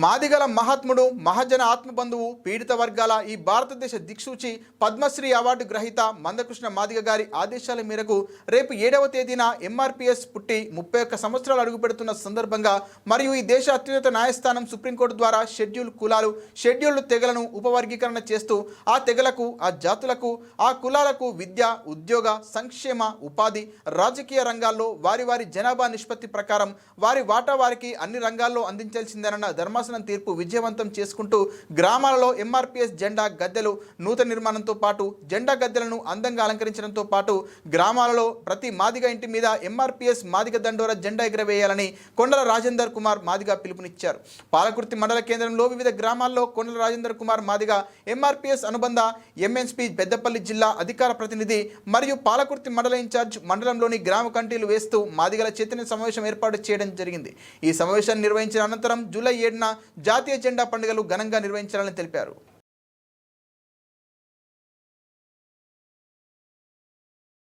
మాదిగల మహాత్ముడు మహాజన ఆత్మబంధువు పీడిత వర్గాల ఈ భారతదేశ దిక్సూచి పద్మశ్రీ అవార్డు గ్రహీత మందకృష్ణ మాదిగ గారి ఆదేశాల మేరకు రేపు ఏడవ తేదీన ఎంఆర్పిఎస్ పుట్టి ముప్పై ఒక్క సంవత్సరాలు అడుగుపెడుతున్న సందర్భంగా మరియు ఈ దేశ అత్యున్నత న్యాయస్థానం సుప్రీంకోర్టు ద్వారా షెడ్యూల్ కులాలు షెడ్యూల్డ్ తెగలను ఉపవర్గీకరణ చేస్తూ ఆ తెగలకు ఆ జాతులకు ఆ కులాలకు విద్య ఉద్యోగ సంక్షేమ ఉపాధి రాజకీయ రంగాల్లో వారి వారి జనాభా నిష్పత్తి ప్రకారం వారి వాటా వారికి అన్ని రంగాల్లో అందించాల్సిందేనన్న ధర్మాసనం తీర్పు విజయవంతం చేసుకుంటూ గ్రామాలలో ఎంఆర్పిఎస్ జెండా గద్దెలు నూతన నిర్మాణంతో పాటు జెండా గద్దెలను అందంగా అలంకరించడంతో పాటు గ్రామాలలో ప్రతి మాదిగ ఇంటి మీద ఎంఆర్పిఎస్ మాదిగ దండోర జెండా ఎగురవేయాలని కొండల రాజేందర్ కుమార్ మాదిగ పిలుపునిచ్చారు. పాలకుర్తి మండల కేంద్రంలో వివిధ గ్రామాల్లో కొండల రాజేందర్ కుమార్ మాదిగ ఎంఆర్పిఎస్ అనుబంధ ఎంఎన్స్పీ పెద్దపల్లి జిల్లా అధికార ప్రతినిధి మరియు పాలకుర్తి మండల ఇన్ఛార్జ్ మండలంలోని గ్రామ కంటీలు వేస్తూ మాదిగల చైతన్య సమావేశం ఏర్పాటు చేయడం జరిగింది. ఈ సమావేశాన్ని నిర్వహించిన అనంతరం జూలై ఏడున జాతీయ జెండా పండుగలు ఘనంగా నిర్వహించాలని తెలిపారు.